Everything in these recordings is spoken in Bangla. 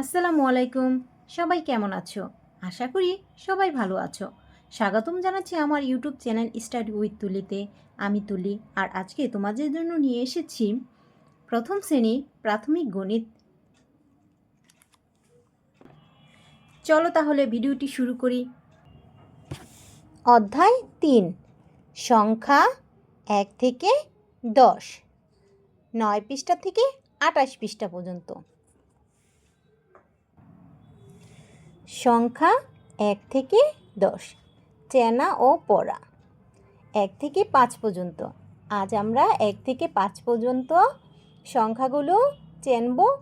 আসসালামু আলাইকুম। সবাই কেমন আছো? আশা করি সবাই ভালো আছো। স্বাগতম জানাচ্ছি আমার ইউটিউব চ্যানেল স্টাডি উইথ তুলিতে। আমি তুলি আর আজকে তোমাদের জন্য নিয়ে এসেছি প্রথম শ্রেণি প্রাথমিক গণিত। চলো তাহলে ভিডিওটি শুরু করি। অধ্যায় তিন, সংখ্যা এক থেকে দশ। নয় পৃষ্ঠা থেকে আটাশ পৃষ্ঠা পর্যন্ত। সংখ্যা এক থেকে দশ, চেনা ও পড়া। এক থেকে পাঁচ পর্যন্ত। আজ আমরা এক থেকে পাঁচ পর্যন্ত সংখ্যাগুলো চেনব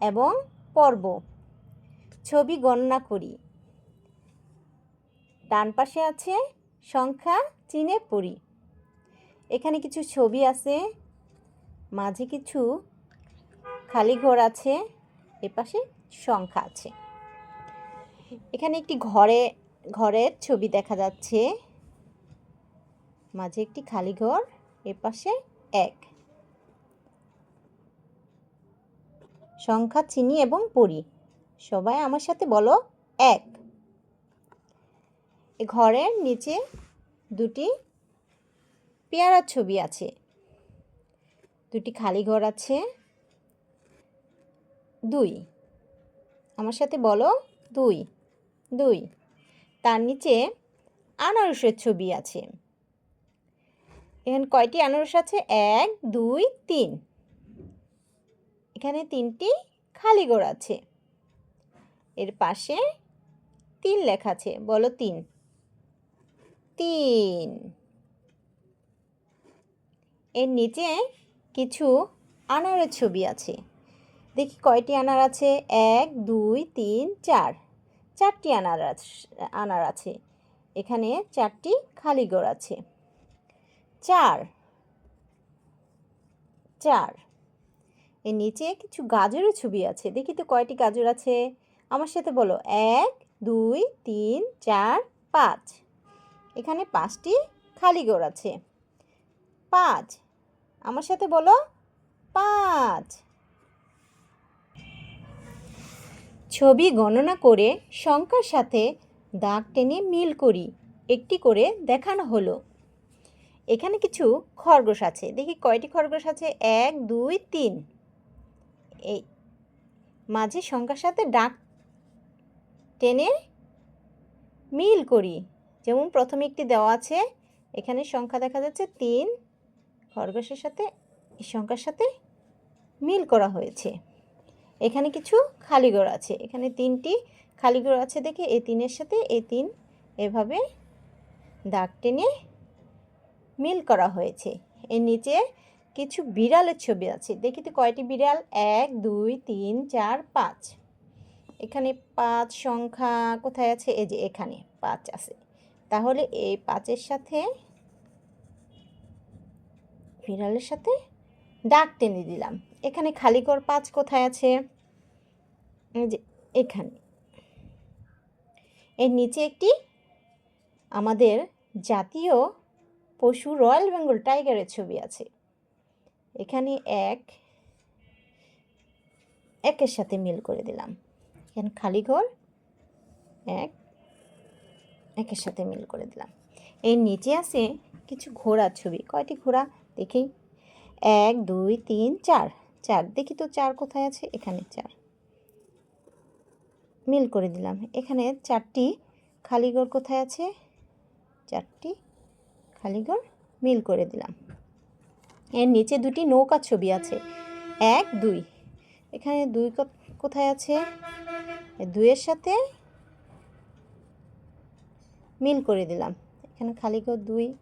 এবং পড়ব। ছবি গণনা করি। ডান পাশে আছে সংখ্যা চিনে পড়ি। এখানে কিছু ছবি আছে, মাঝে কিছু খালি ঘর আছে এপাশে সংখ্যা আছে। এখানে একটি ঘরে, ঘরের ছবি দেখা যাচ্ছে। মাঝে একটি খালি ঘর এপাশে এক। সংখ্যা, চিনি এবং পড়ি সবাই আমার সাথে বলো, এক। ঘরের নিচে দুটি পেয়ারার ছবি আছে। দুটি খালি ঘর আছে। দুই। আমার সাথে বলো, দুই। দুই। তার নিচে আনারসের ছবি আছে। এখানে কয়টি আনারস আছে? এক, দুই, তিন। এখানে তিনটি খালি গোড় আছে। এর পাশে তিন লেখা আছে। বলো তিন। তিন। এর নিচে কিছু আনারের ছবি আছে। দেখি কয়টি আনার আছে? এক, দুই, তিন, চার। চারটি আনার আনার আছে। এখানে চারটি খালি গোড় আছে। চার। চার। এর নিচে কিছু গাজরের ছবি আছে। দেখি তো কয়টি গাজর আছে? আমার সাথে বলো। এক, দুই, তিন, চার, পাঁচ। এখানে পাঁচটি খালি গোড় আছে। পাঁচ। আমার সাথে বলো। পাঁচ। ছবি গণনা করে সংখ্যার সাথে দাগ টেনে মিল করি, একটি করে দেখানো হলো। এখানে কিছু খরগোশ আছে। দেখি কয়টি খরগোশ আছে? এক, দুই, তিন। এই মাঝে সংখ্যার সাথে ডাক টেনে মিল করি। যেমন প্রথমে একটি দেওয়া আছে, এখানে সংখ্যা দেখা যাচ্ছে তিন। খরগোশের সাথে এই সংখ্যার সাথে মিল করা হয়েছে। এখানে কিছু খালি ঘর আছে। এখানে তিনটি খালি ঘর আছে দেখে এ তিনের সাথে এ তিন এভাবে দাগ টেনে মিল করা হয়েছে। এর নিচে কিছু বিড়ালের ছবি আছে। দেখি তো কয়টি বিড়াল? এক, দুই, তিন, চার, পাঁচ। এখানে পাঁচ সংখ্যা কোথায় আছে? এই যে এখানে পাঁচ আছে। তাহলে এই পাঁচের সাথে বিড়ালের সাথে দাগ টেনে দিলাম। এখানে খালি ঘর পাঁচ কোথায় আছে? যে এখানে। এর নিচে একটি আমাদের জাতীয় পশু রয়্যাল বেঙ্গল টাইগারের ছবি আছে। এখানে এক, একের সাথে মিল করে দিলাম। এখানে খালি ঘর, এক, একের সাথে মিল করে দিলাম। এর নিচে আছে কিছু ঘোড়ার ছবি। কয়টি ঘোড়া? দেখেই এক, দুই, তিন, চার। চার, দেখি তো চার কোথায় আছে? এখানে চার। মিল করে দিলাম। এখানে চারটি খালিগড় কোথায় আছে? চারটি খালিগড় মিল করে দিলাম। এর নিচে দুটি নৌকার ছবি আছে। এক, দুই। এখানে দুই কোথায় আছে? দুইয়ের সাথে মিল করে দিলাম। এখানে খালিগড় দুই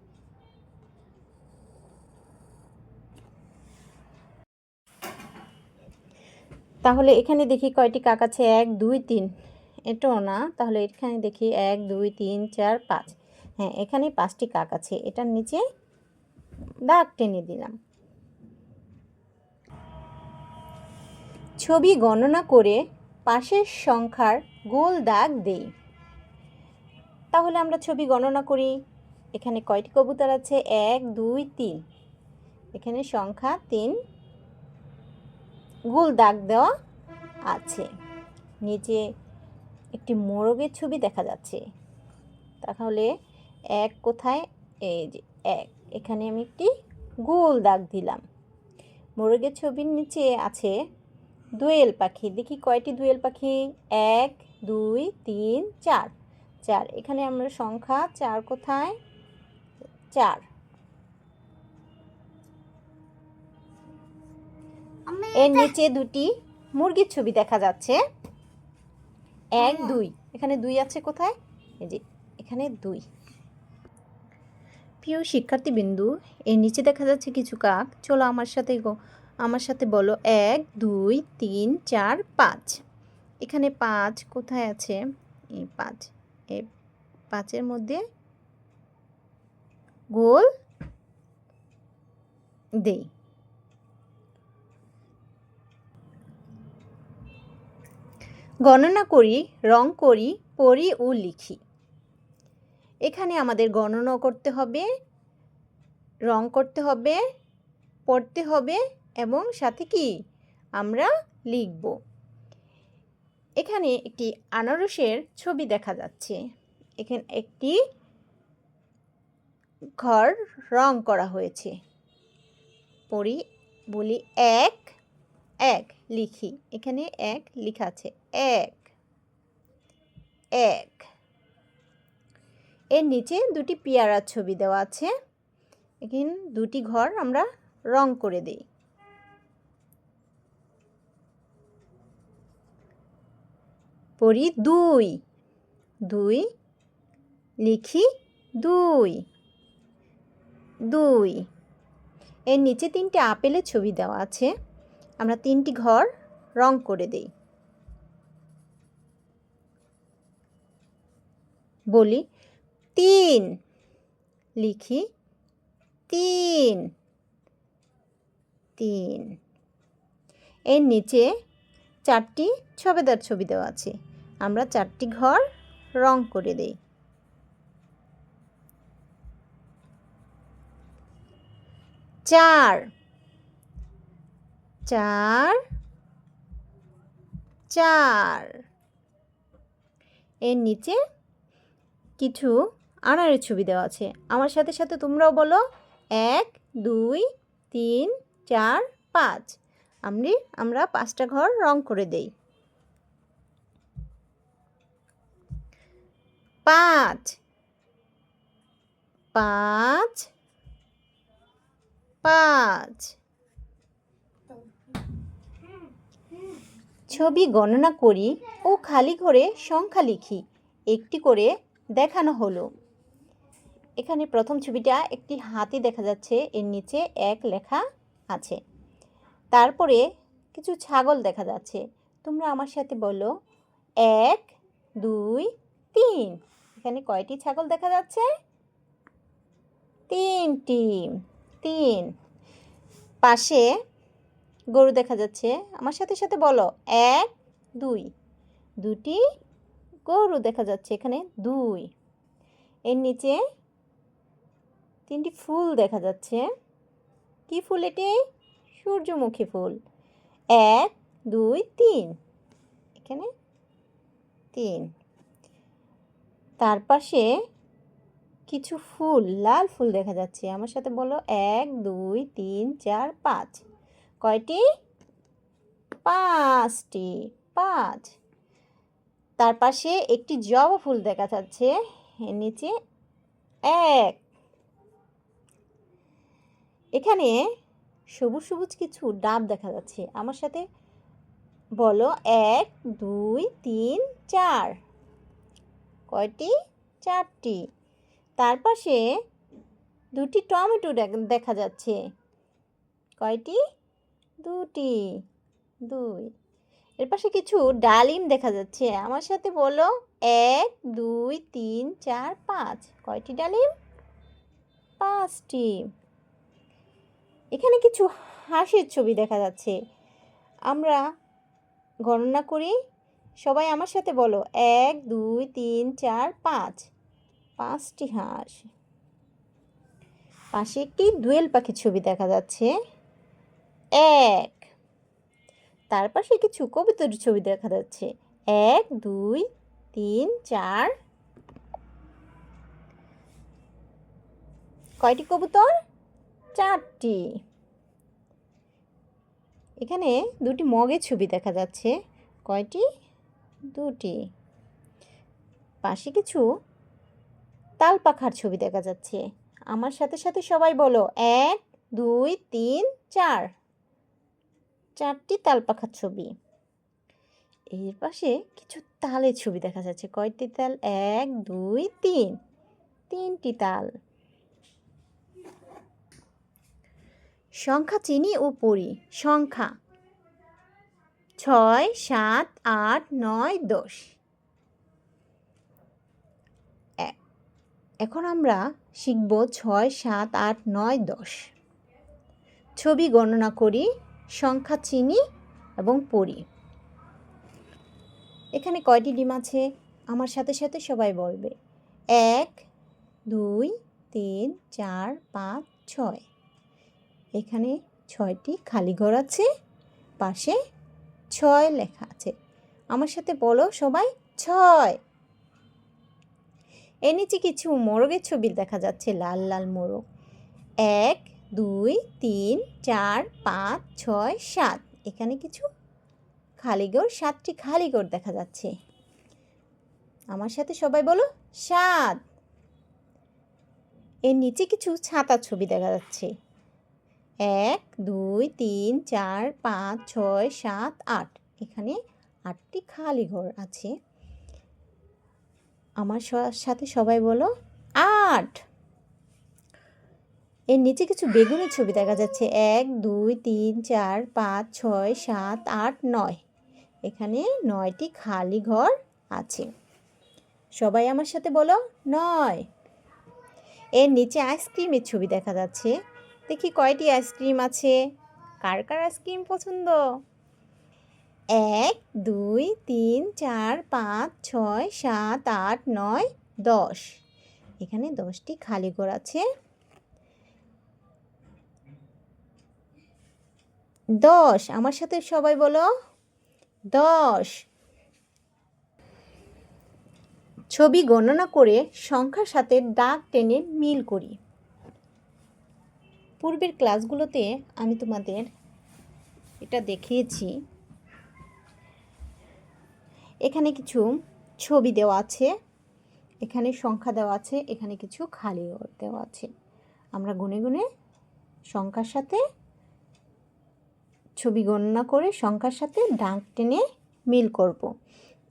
তাহলে এখানে দেখি কয়টি কাক আছে? এক, দুই, তিন। এটাও না। তাহলে এখানে দেখি এক, দুই, তিন, চার, পাঁচ। হ্যাঁ এখানে পাঁচটি কাক আছে। এটার নিচে দাগ টেনে দিলাম। ছবি গণনা করে পাশের সংখ্যার গোল দাগ দেই। তাহলে আমরা ছবি গণনা করি। এখানে কয়টি কবুতর আছে? এক, দুই, তিন। এখানে সংখ্যা তিন। গোল দাগ দেওয়া আছে। নিচে একটি মোরগের ছবি দেখা যাচ্ছে। তাহলে এক কোথায়? এই যে এক। এখানে আমি একটি গোল দাগ দিলাম। মোরগের ছবির নিচে আছে দোয়েল পাখি। দেখি কয়টি দোয়েল পাখি? এক, দুই, তিন, চার। চার। এখানে আমরা সংখ্যা চার কোথায়? চার। এর নিচে দুটি মুরগির ছবি দেখা যাচ্ছে। এক দুই। এখানে দুই আছে কোথায়? এই যে এখানে দুই। প্রিয় শিক্ষার্থী বিন্দু এর নিচে দেখা যাচ্ছে কিছু কাক। চলো আমার সাথে গো- আমার সাথে বলো। এক দুই তিন চার পাঁচ। এখানে পাঁচ কোথায় আছে? এই পাঁচ। এই পাঁচের মধ্যে গোল দেই। গণনা করি, রং করি, পড়ি ও লিখি। এখানে আমাদের গণনা করতে হবে, রং করতে হবে, পড়তে হবে এবং সাথে কি? আমরা লিখব। এখানে একটি আনারসের ছবি দেখা যাচ্ছে। এখানে একটি ঘর রং করা হয়েছে। পড়ি, বলি এক এক, লিখি। এখানে এক লেখা আছে। এক। এক। এর নিচে দুটি পেয়ারার ছবি দেওয়া আছে। এখানে দুটি ঘর আমরা রং করে দিই। পড়ি দুই। দুই, লিখি দুই। দুই। এর নিচে তিনটে আপেলের ছবি দেওয়া আছে। আমরা তিনটি ঘর রং করে দেই। বলি, তিন। লিখি, তিন। তিন। এর নিচে চারটি ছবেদার ছবি দেওয়া আছে। আমরা চারটি ঘর রং করে দেই। চার। চার চার। এর নিচে কিছু আনারের ছবি দেওয়া আছে। আমার সাথে সাথে তোমরাও বলো, এক, দুই, তিন, চার, পাঁচ। আমি আমরা পাঁচটা ঘর রং করে দেই। পাঁচ পাঁচ পাঁচ। ছবি গণনা করি ও খালি ঘরে সংখ্যা লিখি। একটি করে দেখানো হলো। এখানে প্রথম ছবিটা একটি হাতি দেখা যাচ্ছে, এর নিচে এক লেখা আছে। তারপরে কিছু ছাগল দেখা যাচ্ছে। তোমরা আমার সাথে বলো, এক, দুই, তিন। এখানে কয়টি ছাগল দেখা যাচ্ছে? তিনটি, তিন। পাশে গরু দেখা যাচ্ছে। আমার সাথে সাথে বলো, এক, দুই। দুটি গরু দেখা যাচ্ছে এখানে, দুই। এর নিচে তিনটি ফুল দেখা যাচ্ছে। কি ফুল এটি? সূর্যমুখী ফুল। এক, দুই, তিন। এখানে তিন। তার পাশে কিছু ফুল, লাল ফুল দেখা যাচ্ছে। আমার সাথে বলো, এক, দুই, তিন, চার, পাঁচ। কয়টি? পাঁচটি। পাঁচ। তার পাশে একটি জবা ফুল দেখা যাচ্ছে। এর নিচে এক। এখানে সবুজ সবুজ কিছু ডাব দেখা যাচ্ছে। আমার সাথে বলো, এক, দুই, তিন, চার। কয়টি? চারটি। তার পাশে দুটি টমেটো দেখ- দেখা যাচ্ছে। কয়টি? দুটি, দুই। এর পাশে কিছু ডালিম দেখা যাচ্ছে। আমার সাথে বলো, এক, দুই, তিন, চার, পাঁচ। কয়টি ডালিম? পাঁচটি। এখানে কিছু হাঁসের ছবি দেখা যাচ্ছে। আমরা গণনা করি। সবাই আমার সাথে বলো, এক, দুই, তিন, চার, পাঁচ। পাঁচটি হাঁস। পাশে একটি দোয়েল পাখির ছবি দেখা যাচ্ছে। এক। তার পাশে কিছু কবিতার ছবি দেখা যাচ্ছে। এক, দুই, তিন, চার। কয়টি কবুতর? চারটি। এখানে দুটি মগের ছবি দেখা যাচ্ছে। কয়টি? দুটি। পাশে কিছু তাল পাখার ছবি দেখা যাচ্ছে। আমার সাথে সাথে সবাই বলো, এক, দুই, তিন, চার। চারটি তাল পাখার ছবি। এর পাশে কিছু তালের ছবি দেখা যাচ্ছে। কয়টি তাল? এক, দুই, তিন। তিনটি তাল। সংখ্যা চিনি ও পড়ি সংখ্যা ছয়, সাত, আট, নয়, দশ। এখন আমরা শিখব ছয়, সাত, আট, নয়, দশ। ছবি গণনা করি। সংখ্যা চিনি এবং পড়ি এখানে কয়টি ডিম আছে? আমার সাথে সাথে সবাই বলবে। এক, দুই, তিন, চার, পাঁচ, ছয়। এখানে ছয়টি খালি ঘর আছে, পাশে ছয় লেখা আছে। আমার সাথে বলো সবাই, ছয়। এর নিচে কিছু মোরগের ছবি দেখা যাচ্ছে, লাল লাল মোরগ। এক দুই, তিন, চার, পাঁচ, ছয়, সাত। এখানে কিছু খালিগড় সাতটি খালিগড় দেখা যাচ্ছে। আমার সাথে সবাই বলো, সাত। এর নিচে কিছু ছাতার ছবি দেখা যাচ্ছে। এক, দুই, তিন, চার, পাঁচ, ছয়, সাত, আট। এখানে আটটি খালি ঘর আছে। আমার সাথে সবাই বলো, আট। এর নিচে কিছু বেগুনের ছবি দেখা যাচ্ছে। এক, দুই, তিন, চার, পাঁচ, ছয়, সাত, আট, নয়। এখানে নয়টি খালি ঘর আছে। সবাই আমার সাথে বলো, নয়। এর নিচে আইসক্রিমের ছবি দেখা যাচ্ছে। দেখি কয়টি আইসক্রিম আছে। কার কার আইসক্রিম পছন্দ? এক, দুই, তিন, চার, পাঁচ, ছয়, সাত, আট, নয়, দশ। এখানে দশটি খালি ঘর আছে। দশ। আমার সাথে সবাই বলো। দশ। ছবি গণনা করে সংখ্যার সাথে দাগ টেনে মিল করি। পূর্বের ক্লাসগুলোতে আমি তোমাদের এটা দেখিয়েছি। এখানে কিছু ছবি দেওয়া আছে, এখানে সংখ্যা দেওয়া আছে, এখানে কিছু খালি দেওয়া আছে। আমরা গুনে গুনে সংখ্যার সাথে ছবি গণনা করে সংখ্যার সাথে ডাক টেনে মিল করব।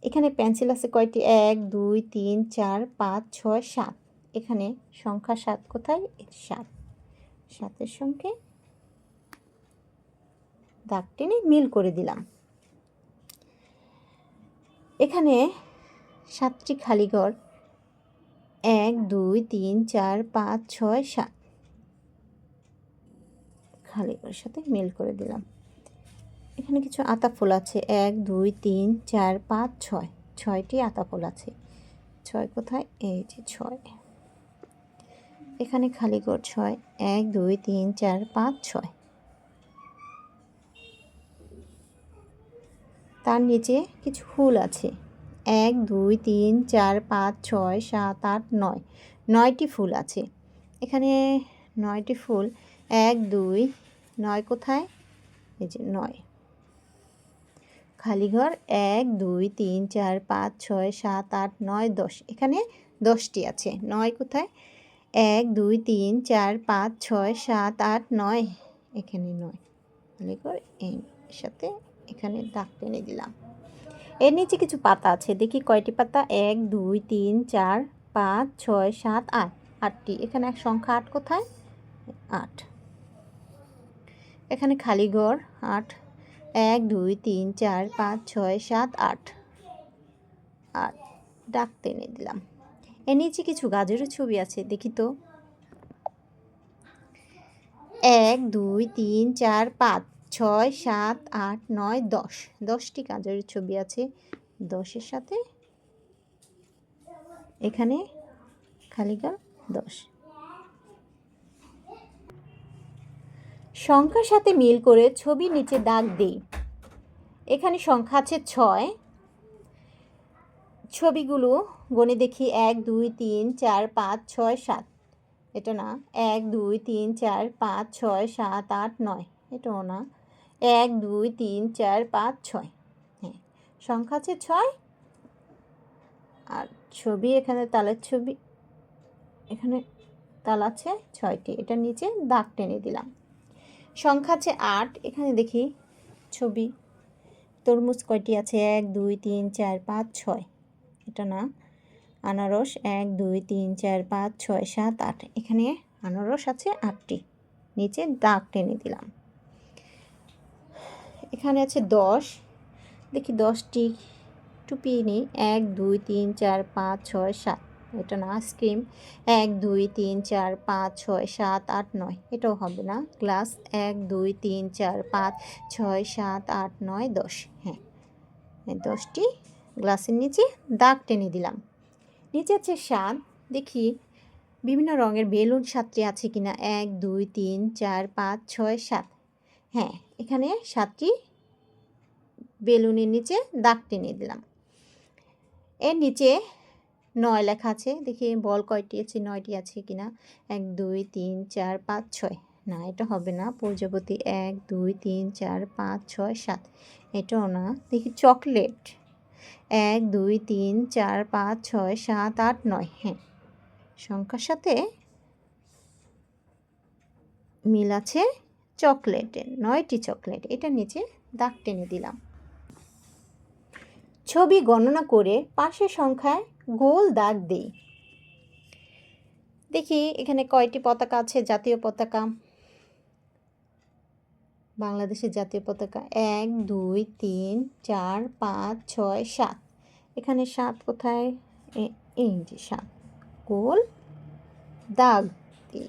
এখানে পেন্সিল আছে কয়টি? এক, দুই, তিন, চার, পাঁচ, ছয়, সাত। এখানে সংখ্যা সাত কোথায়? সাত। সাতের সঙ্গে দাগ টেনে মিল করে দিলাম। এখানে সাতটি খালি ঘর এক, দুই, তিন, চার, পাঁচ, ছয়, সাত। খালি ঘরের সাথে মিল করে দিলাম। এখানে কিছু আতা ফুল আছে। এক, দুই, তিন, চার, পাঁচ, ছয়। ছয়টি আতা ফুল আছে। ছয় কোথায়? এই যে ছয়। এখানে খালি ঘর ছয়। এক, দুই, তিন, চার, পাঁচ, ছয়। তার নিচে কিছু ফুল আছে। এক, দুই, তিন, চার, পাঁচ, ছয়, সাত, আট, নয়। নয়টি ফুল আছে। এখানে নয়টি ফুল। এক, দুই, নয় কোথায়? এই যে নয়। খালি ঘর এক, দুই, তিন, চার, পাঁচ, ছয়, সাত, আট, নয়, দশ। এখানে দশটি আছে। নয় কোথায়? এক, দুই, তিন, চার, পাঁচ, ছয়, সাত, আট, নয়। এখানে নয়। খালি ঘর এর সাথে এখানে দাগ টেনে দিলাম। এর নিচে কিছু পাতা আছে। দেখি কয়টি পাতা? এক, দুই, তিন, চার, পাঁচ, ছয়, সাত, আট। আটটি। এখানে এক সংখ্যা আট কোথায়? আট। এখানে খালি ঘর আট। এক, দুই, তিন, চার, পাঁচ, ছয়, সাত, আট। আট ডাক টেনে দিলাম। এর নিচে কিছু গাজরের ছবি আছে, দেখি তো। এক, দুই, তিন, চার, পাঁচ, ছয়, সাত, আট, নয়, দশ। দশটি গাজরের ছবি আছে। দশের সাথে এখানে খালিগা দশ। সংখ্যার সাথে মিল করে ছবি নিচে দাগ দিই। এখানে সংখ্যা আছে ছয়। ছবিগুলো গণে দেখি এক, দুই, তিন, চার, পাঁচ, ছয়, সাত। এটা না, এক, দুই, তিন, চার, পাঁচ, ছয়, সাত, আট, নয়। এটাও না, এক, দুই, তিন, চার, পাঁচ, ছয়। হ্যাঁ সংখ্যা আছে ছয়। আর ছবি এখানে তালের ছবি, এখানে তাল আছে ছয়টি। এটা নিচে দাগ টেনে দিলাম। সংখ্যা আছে আট। এখানে দেখি ছবি। তরমুজ কয়টি আছে? এক, দুই, তিন, চার, পাঁচ, ছয়। এটা না? আনারস এক, দুই, তিন, চার, পাঁচ, ছয়, সাত, আট। এখানে আনারস আছে আটটি। নিচে দাগ টেনে দিলাম। এখানে আছে দশ। দেখি দশটি। টুপিয়ে নিই এক, দুই, তিন, চার, পাঁচ, ছয়, সাত। এটা না আইসক্রিম এক, দুই, তিন, চার, পাঁচ, ছয়, সাত, আট, নয়। এটাও হবে না গ্লাস এক, দুই, তিন, চার, পাঁচ, ছয়, সাত, আট, নয়, দশ। হ্যাঁ দশটি গ্লাসের নিচে দাগ টেনে দিলাম। নিচে আছে সাত, দেখি বিভিন্ন রঙের বেলুন সাতটি আছে কিনা? এক, দুই, তিন, চার, পাঁচ, ছয়, সাত। হ্যাঁ এখানে সাতটি বেলুনের নিচে দাগ টেনে দিলাম। এর নিচে নয় লেখা আছে। দেখি বল কয়টি আছে, নয়টি আছে কি না এক, দুই, তিন, চার, পাঁচ, ছয়। না, এটা হবে না। প্রজাপতি এক, দুই, তিন, চার, পাঁচ, ছয়, সাত। এটাও না। দেখি চকলেট। এক, দুই, তিন, চার, পাঁচ, ছয়, সাত, আট, নয়। হ্যাঁ। সংখ্যার সাথে মিল আছে চকলেটের। নয়টি চকলেট। এটা নিচে দাগ টেনে দিলাম। ছবি গণনা করে পাশের সংখ্যায় গোল দাগ দিই। দেখি এখানে কয়টি পতাকা আছে? জাতীয় পতাকা। বাংলাদেশের জাতীয় পতাকা। এক, দুই, তিন, চার, পাঁচ, ছয়, সাত। এখানে সাত কোথায়? এই যে সাত। গোল দাগ দিই।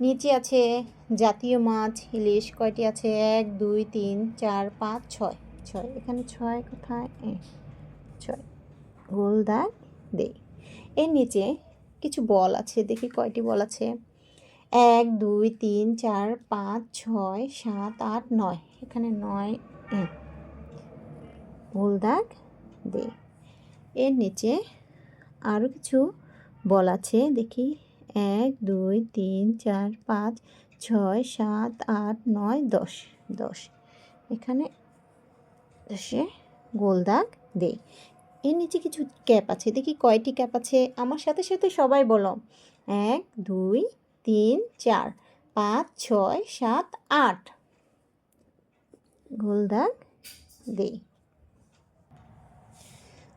নিচে আছে জাতীয় মাছ, ইলিশ। কয়টি আছে? এক, দুই, তিন, চার, পাঁচ, ছয়। ছয়। এখানে ছয় কোথায়? গোল দাগ দেই। এর নিচে কিছু বল আছে, দেখি কয়টি বল আছে। এক, দুই, তিন, চার, পাঁচ, ছয়, সাত, আট, নয়। এখানে নয় গোল দাগ দেই। এর নিচে আরও কিছু বল আছে, দেখি। এক, দুই, তিন, চার, পাঁচ, ছয়, সাত, আট, নয়, দশ। দশ। এখানে দশে গোল দাগ দেই। এর নিচে কিছু ক্যাপ আছে, দেখি কয়টি ক্যাপ আছে? আমার সাথে সাথে সবাই বলো। এক, দুই, তিন, চার, পাঁচ, ছয়, সাত, আট। গোল দাগ দেই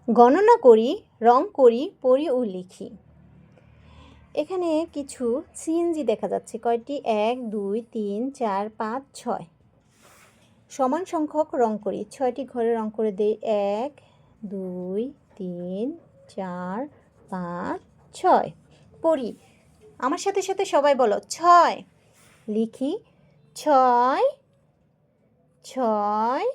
গণনা করি, রং করি, পড়ি ও লিখি। এখানে কিছু সিএনজি দেখা যাচ্ছে। কয়টি? এক, দুই, তিন, চার, পাঁচ, ছয়। সমান সংখ্যক রং করি। ছয়টি ঘরে রং করে দেই। এক দুই, তিন, চার, পাঁচ, ছয়। পড়ি। আমার সাথে সাথে সবাই বলো, ছয়। লিখি, ছয় ছয়।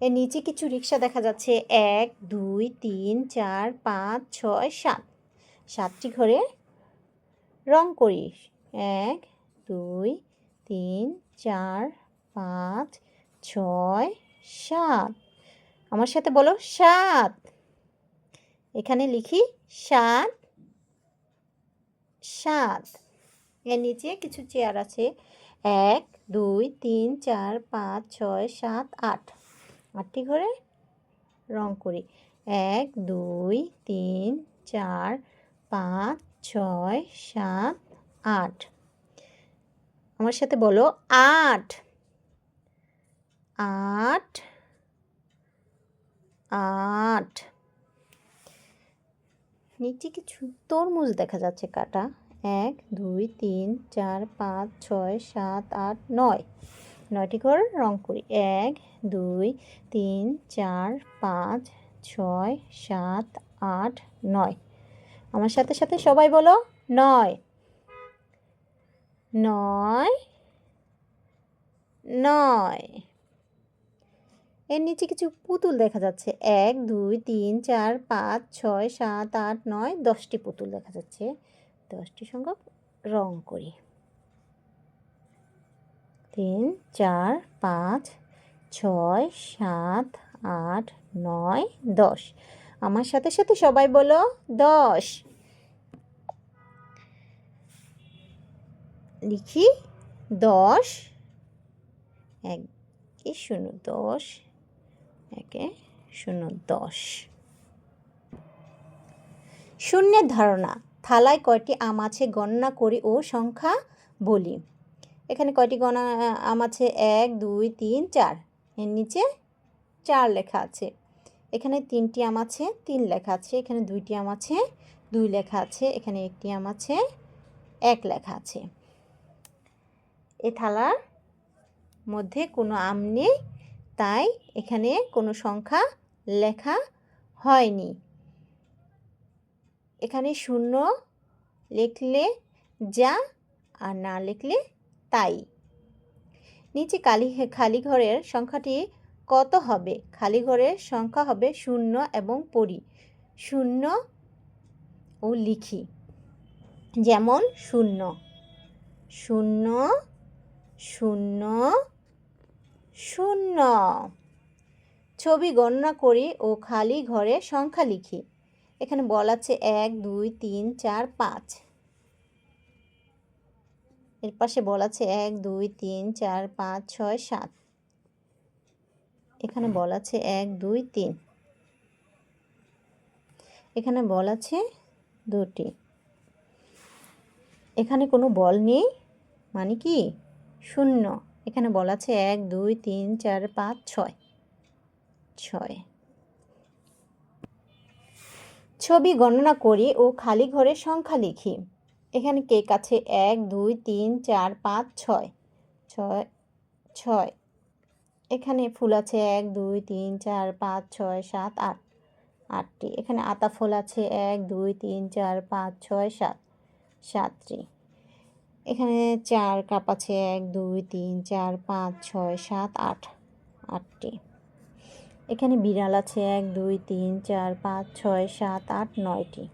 এর নিচে কিছু রিক্সা দেখা যাচ্ছে। এক, দুই, তিন, চার, পাঁচ, ছয়, সাত। সাতটি ঘরে রং করি। এক, দুই, তিন, চার, পাঁচ, ছয়, সাত। আমার সাথে বলো, সাত। এখানে লিখি, সাত সাত। এর নিচে কিছু চেয়ার আছে। এক, দুই, তিন, চার, পাঁচ, ছয়, সাত, আট। আটটি ঘরে রং করি। এক, দুই, তিন, চার, পাঁচ, ছয়, সাত, আট। আমার সাথে বলো, আট। আট আট। নিচে কিছু তরমুজ দেখা যাচ্ছে কাটা। এক, দুই, তিন, চার, পাঁচ, ছয়, সাত, আট, নয়। নয়টি ঘর রং করি। এক, দুই, তিন, চার, পাঁচ, ছয়, সাত, আট, নয়। আমার সাথে সাথে সবাই বলো নয়। নয় নয়। এর নিচে কিছু পুতুল দেখা যাচ্ছে। এক, দুই, তিন, চার, পাঁচ, ছয়, সাত, আট, নয়, দশটি পুতুল দেখা যাচ্ছে। দশটি সংখ্যক রং করি। তিন, চার, পাঁচ, ছয়, সাত, আট, নয়, দশ। আমার সাথে সাথে সবাই বলো দশ। লিখি দশ। একে শূন্য, দশ। একে শূন্য দশ। শূন্যের ধারণা, থালায় কয়টি আম আছে গণনা করি ও সংখ্যা বলি। এখানে কয়টি গণা আম আছে এক, দুই, তিন, চার। এর নিচে চার লেখা আছে। এখানে তিনটি আম আছে, তিন লেখা আছে। এখানে দুইটি আম আছে, দুই লেখা আছে। এখানে একটি আম আছে, এক লেখা আছে। এ থালার মধ্যে কোনো আম নেই তাই এখানে কোনো সংখ্যা লেখা হয়নি। এখানে শূন্য লিখলে যা আর না লিখলে তাই। নিচে কালি খালি ঘরের সংখ্যাটি কত হবে? খালি ঘরের সংখ্যা হবে শূন্য এবং পড়ি শূন্য ও লিখি। যেমন শূন্য। শূন্য শূন্য শূন্য। ছবি গণনা করি ও খালি ঘরে সংখ্যা লিখি। এখানে বলা আছে এক, দুই, তিন, চার, পাঁচ। এর পাশে বলা আছে এক, দুই, তিন, চার, পাঁচ, ছয়, সাত। এখানে বলা আছে এক, দুই, তিন। এখানে বল আছে দুটি। এখানে কোনো বল নেই মানে কি? শূন্য। এখানে বলা আছে এক, দুই, তিন, চার, পাঁচ, ছয়। ছয়। ছবি গণনা করি ও খালি ঘরের সংখ্যা লিখি। এখানে কেক আছে এক, দুই, তিন, চার, পাঁচ, ছয়। ছয় ছয়। এখানে ফুল আছে এক, দুই, তিন, চার, পাঁচ, ছয়, সাত, আট। আটটি। এখানে আতা ফুল আছে এক, দুই, তিন, চার, পাঁচ, ছয়, সাত। সাতটি। এখানে চার কাপ আছে, এক, দুই, তিন, চার, পাঁচ, ছয়, সাত, আট, আটটি। এখানে বিড়াল আছে, এক, দুই, তিন, চার, পাঁচ, ছয়, সাত, আট, নয়টি।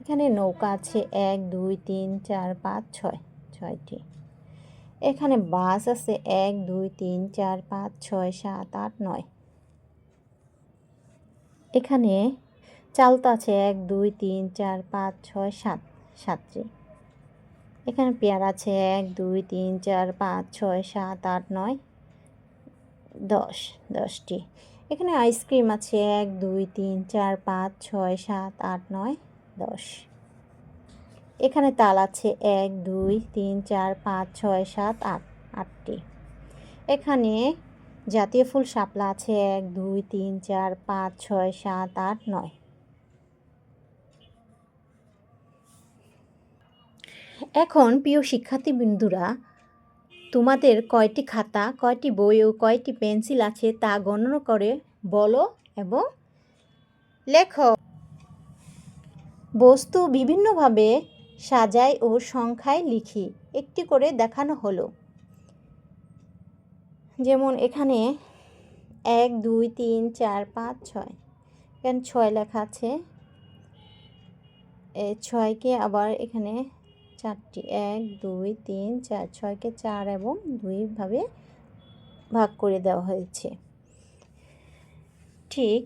এখানে নৌকা আছে, এক, দুই, তিন, চার, পাঁচ, ছয়, ছয়টি। এখানে বাস আছে, এক, দুই, তিন, চার, পাঁচ, ছয়, সাত, আট, নয়। এখানে চালতা আছে, এক, দুই, তিন, চার, পাঁচ, ছয়, সাত, সাতটি। এখানে পেয়ার আছে এক, দুই, তিন, চার, পাঁচ, ছয়, সাত, আট, নয়, দশ, দশটি। এখানে আইসক্রিম আছে এক, দুই, তিন, চার, পাঁচ, ছয়, সাত, আট, নয়, দশ। এখানে তাল আছে এক, দুই, তিন, চার, পাঁচ, ছয়, সাত, আট, আটটি। এখানে জাতীয় ফুল শাপলা আছে এক, দুই, তিন, চার, পাঁচ, ছয়, সাত, আট, নয়। এখন প্রিয় শিক্ষার্থী বিন্দুরা তোমাদের কয়টি খাতা, কয়টি বই ও কয়টি পেন্সিল আছে তা গণনা করে বলো এবং লেখো। বস্তু বিভিন্নভাবে সাজায় ও সংখ্যায় লিখি। একটি করে দেখানো হলো। যেমন এখানে এক, দুই, তিন, চার, পাঁচ, ছয়। এখানে ছয় লেখা আছে। ছয়কে আবার এখানে চারটি, এক, দুই, তিন, চার, ছয়কে চার এবং দুইভাবে ভাগ করে দেওয়া হয়েছে। ঠিক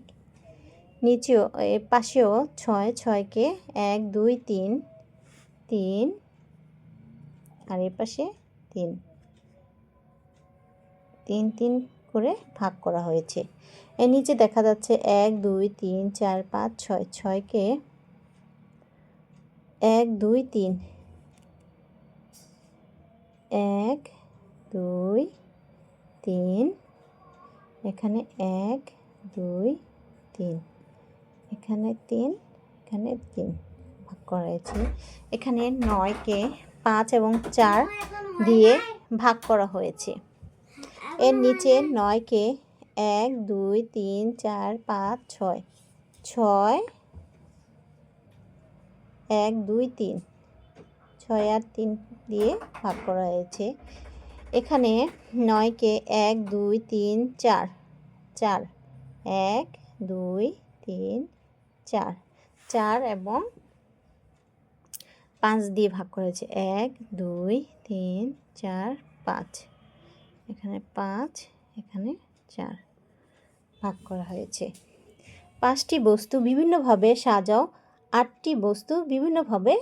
নিচেও পাশেও ছয়, ছয়কে এক, দুই, তিন তিন, আর এ পাশে তিন তিন তিন করে ভাগ করা হয়েছে। এর নিচে দেখা যাচ্ছে এক, দুই, তিন, চার, পাঁচ, ছয়, ছয়কে এক, দুই, তিন এক, দুই, তিন। এখানে এক, দুই, তিন। এখানে তিন এখানে তিন। ভাগ করা হয়েছে এখানে নয়কে পাঁচ এবং চার দিয়ে ভাগ করা হয়েছে। এর নিচে নয়কে এক, দুই, তিন, চার, পাঁচ, ছয়। ছয়, এক, দুই, তিন। ছয় আর তিন দিয়ে ভাগ করা হয়েছে। এখানে নয়কে এক, দুই, তিন, চার। চার। এক, দুই, তিন, চার। চার এবং পাঁচ দিয়ে ভাগ করেছে এক, দুই, তিন, চার, পাঁচ। এখানে পাঁচ, এখানে চার ভাগ করা হয়েছে। পাঁচটি বস্তু বিভিন্নভাবে সাজাও, আটটি বস্তু বিভিন্নভাবে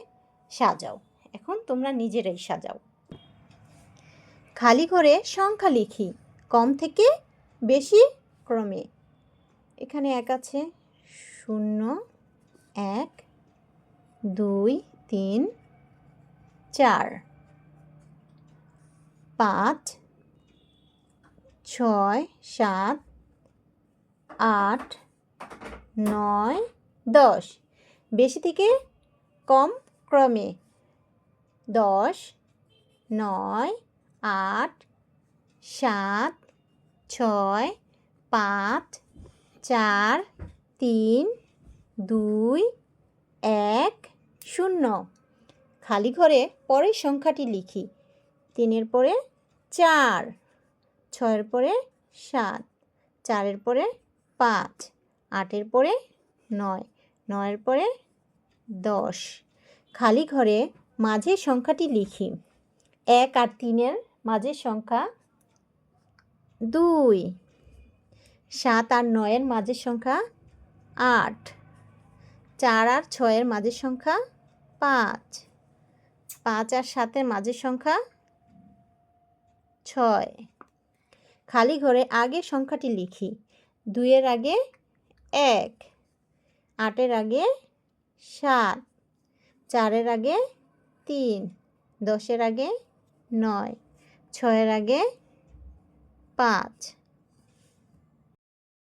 সাজাও। এখন তোমরা নিজেরাই সাজাও। খালি ঘরে সংখ্যা লিখি, কম থেকে বেশি ক্রমে। এখানে এক আছে, শূন্য, এক, দুই, তিন, চার, পাঁচ, ছয়, সাত, আট, নয়, দশ। বেশি থেকে কম ক্রমে। দশ, নয়, আট, সাত, ছয়, পাঁচ, চার, তিন, দুই, এক, শূন্য। খালি ঘরে পরের সংখ্যাটি লিখি। তিনের পরে চার, ছয়ের পরে সাত, চারের পরে পাঁচ, আটের পরে নয়, নয়ের পরে দশ। খালি ঘরে মাঝের সংখ্যাটি লিখি। এক আর তিনের মাঝের সংখ্যা দুই। সাত আর নয়ের মাঝের সংখ্যা আট। চার আর ছয়ের মাঝের সংখ্যা পাঁচ। পাঁচ আর সাতের মাঝের সংখ্যা ছয়। খালি ঘরে আগে সংখ্যাটি লিখি। দুইয়ের আগে এক। আটের আগে সাত। চারের আগে তিন দশের আগে নয় ছয়ের আগে পাঁচ।